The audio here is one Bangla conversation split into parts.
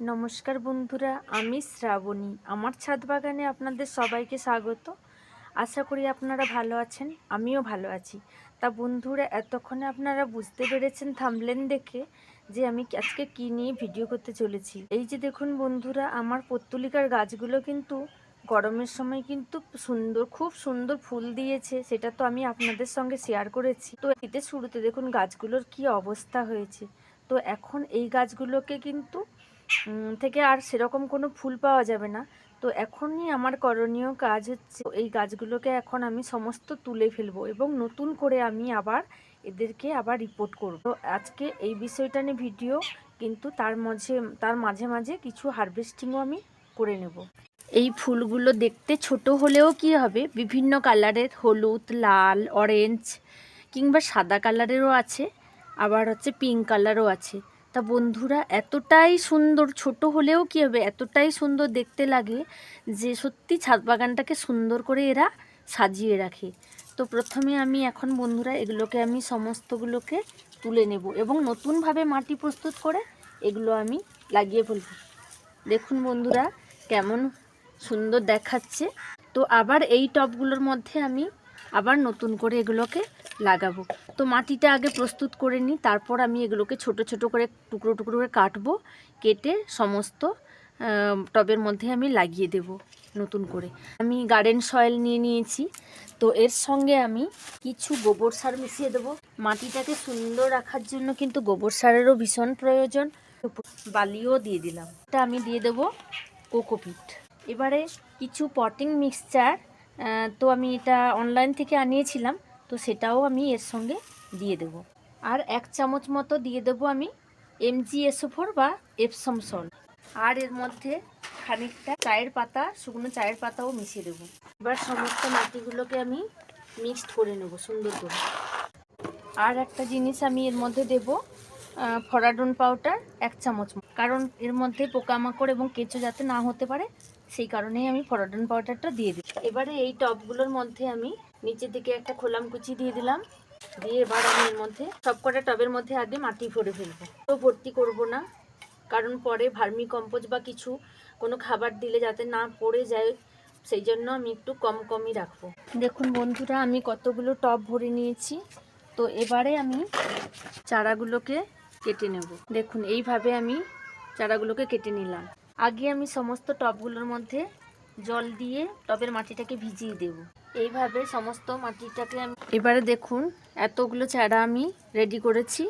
নমস্কার বন্ধুরা, আমি শ্রাবণী। আমার ছাদ বাগানে আপনাদের সবাইকে স্বাগত। আশা করি আপনারা ভালো আছেন, আমিও ভালো আছি। তা বন্ধুরা, এতক্ষণে আপনারা বুঝতে পেরেছেন, থামলেন দেখে যে আমি আজকে কী নিয়ে ভিডিও করতে চলেছি। এই যে দেখুন বন্ধুরা, আমার পত্তলিকার গাছগুলো কিন্তু গরমের সময় কিন্তু সুন্দর, খুব সুন্দর ফুল দিয়েছে, সেটা তো আমি আপনাদের সঙ্গে শেয়ার করেছি। তো এতে শুরুতে দেখুন গাছগুলোর কি অবস্থা হয়েছে। তো এখন এই গাছগুলোকে কিন্তু থেকে আর সেরকম কোনো ফুল পাওয়া যাবে না। তো এখনই আমার করণীয় কাজ হচ্ছে এই গাছগুলোকে এখন আমি সমস্ত তুলে ফেলব এবং নতুন করে আমি আবার এদেরকে আবার রিপোর্ট করব। তো আজকে এই বিষয়টা নিয়ে ভিডিও কিন্তু তার মাঝে তার মাঝে মাঝে কিছু হারভেস্টিংও আমি করে নেব। এই ফুলগুলো দেখতে ছোট হলেও কি হবে? বিভিন্ন কালারের হলুদ, লাল অরেঞ্জ কিংবা সাদা কালারেরও আছে, আবার হচ্ছে পিঙ্ক কালারও আছে। তা বন্ধুরা, এতটাই সুন্দর, ছোট হলেও কি হবে? এতটাই সুন্দর দেখতে লাগে যে সত্যি ছাদ বাগানটাকে সুন্দর করে এরা সাজিয়ে রাখে। তো প্রথমে আমি এখন বন্ধুরা এগুলোকে আমি সমস্তগুলোকে তুলে নেব এবং নতুনভাবে মাটি প্রস্তুত করে এগুলো আমি লাগিয়ে ফেলব। দেখুন বন্ধুরা, কেমন সুন্দর দেখাচ্ছে। তো আবার এই টবগুলোর মধ্যে আমি আবার নতুন করে এগুলোকে লাগাবো। তো মাটিটা আগে প্রস্তুত করে নিই, তারপর আমি এগুলোকে ছোট ছোট করে টুকরো টুকরো করে কাটবো, কেটে সমস্ত টবের মধ্যে আমি লাগিয়ে দেব নতুন করে। আমি গার্ডেন সয়েল নিয়ে নিয়েছি, তো এর সঙ্গে আমি কিছু গোবর সার মিশিয়ে দেবো। মাটিটাকে সুন্দর রাখার জন্য কিন্তু গোবর সারেরও ভীষণ প্রয়োজন। বালিও দিয়ে দিলাম। এটা আমি দিয়ে দেবো কোকোপিট এবারে কিছু পটিং মিক্সচার তো আমি এটা অনলাইন থেকে আনিয়েছিলাম। তো সেটাও আমি এর সঙ্গে দিয়ে দেব। আর এক চামচ মতো দিয়ে দেবো আমি এমজি এসোফোর বা এপসম সল্ট আর এর মধ্যে খানিকটা চায়ের পাতা, শুকনো চায়ের পাতাও মিশিয়ে দেবো। এবার সমস্ত মাটিগুলোকে আমি মিক্সড করে নেব সুন্দর করে। আর একটা জিনিস আমি এর মধ্যে দেব ফরাডন পাউডার এক চামচ কারণ এর মধ্যে পোকামাকড় এবং কেঁচো যাতে না হতে পারে, সেই কারণেই আমি ফরাডন পাউডারটা দিয়ে দিই এবারে এই টবগুলোর মধ্যে আমি নিচের দিকে একটা খোলাম কুচি দিয়ে দিলাম। দিয়ে এবার আমি এর মধ্যে সবকটা টবের মধ্যে আগে মাটি ভরে ফেলব। তো ভর্তি করব না, কারণ পরে ভার্মি কম্পোজ বা কিছু কোনো খাবার দিলে যাতে না পড়ে যায়, সেই জন্য আমি একটু কম কমই রাখব। দেখুন বন্ধুরা, আমি কতগুলো টব ভরে নিয়েছি। তো এবারে আমি চারাগুলোকে কেটে নেব। দেখুন, এইভাবে আমি চারাগুলোকে কেটে নিলাম। আগে আমি সমস্ত টবগুলোর মধ্যে জল দিয়ে টবের মাটিটাকে ভিজিয়ে দেব। এইভাবে সমস্ত মাটিটাকে আমি এবারে দেখুন, এতগুলো চারা আমি রেডি করেছি।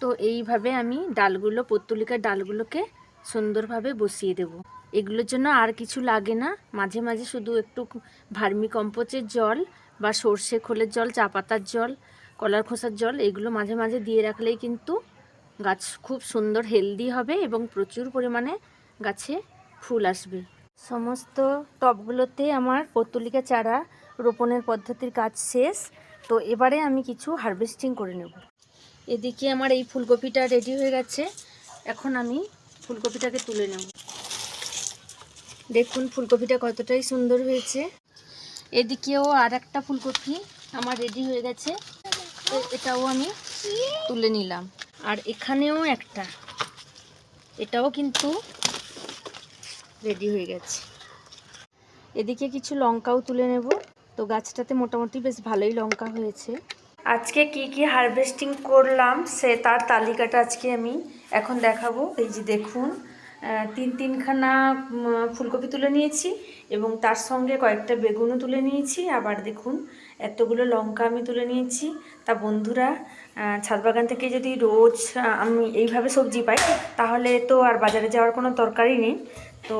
তো এইভাবে আমি ডালগুলো, পত্তলিকার ডালগুলোকে সুন্দরভাবে বসিয়ে দেব। এগুলোর জন্য আর কিছু লাগে না। মাঝে মাঝে শুধু একটু ভার্মি কম্পোস্টের জল বা সর্ষে খোলের জল, চা পাতার জল, কলার খোসার জল, এগুলো মাঝে মাঝে দিয়ে রাখলেই কিন্তু গাছ খুব সুন্দর হেলদি হবে এবং প্রচুর পরিমাণে গাছে ফুল আসবে। সমস্ত টবগুলোতে আমার পত্তলিকা চারা রোপণের পদ্ধতির কাজ শেষ। তো এবারে আমি কিছু হারভেস্টিং করে নেব। এদিকে আমার এই ফুলকপিটা রেডি হয়ে গেছে। এখন আমি ফুলকপিটাকে তুলে নেব। দেখুন ফুলকপিটা কতটাই সুন্দর হয়েছে। এদিকেও আর একটা ফুলকপি আমার রেডি হয়ে গেছে। এটাও আমি তুলে নিলাম। আর এখানেও একটা। এটাও কিন্তু রেডি হয়ে গেছে। এদিকে কিছু লঙ্কাও তুলে নেব। তো গাছটাতে মোটামুটি বেশ ভালোই লঙ্কা হয়েছে। আজকে কি কি হারভেস্টিং করলাম সে তার তালিকাটা আজকে আমি এখন দেখাবো। এই যে দেখুন তিন তিনখানা ফুলকপি তুলে নিয়েছি এবং তার সঙ্গে কয়েকটা বেগুনও তুলে নিয়েছি। আবার দেখুন, এতগুলো লঙ্কা আমি তুলে নিয়েছি। তা বন্ধুরা ছাদ বাগান থেকে যদি রোজ আমি এইভাবে সবজি পাই, তাহলে তো আর বাজারে যাওয়ার কোনো দরকারই নেই। তো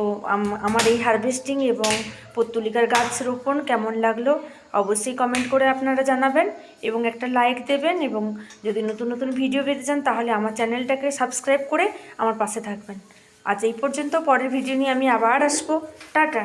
আমার এই হারভেস্টিং এবং পত্তুলিকার গাছ রোপণ কেমন লাগল অবশ্যই কমেন্ট করে আপনারা জানাবেন এবং একটা লাইক দেবেন এবং যদি নতুন নতুন ভিডিও পেতে চান তাহলে আমার চ্যানেলটাকে সাবস্ক্রাইব করে আমার পাশে থাকবেন। আজ এই পর্যন্ত, পরের ভিডিও নিয়ে আমি আবার আসব। টাটা!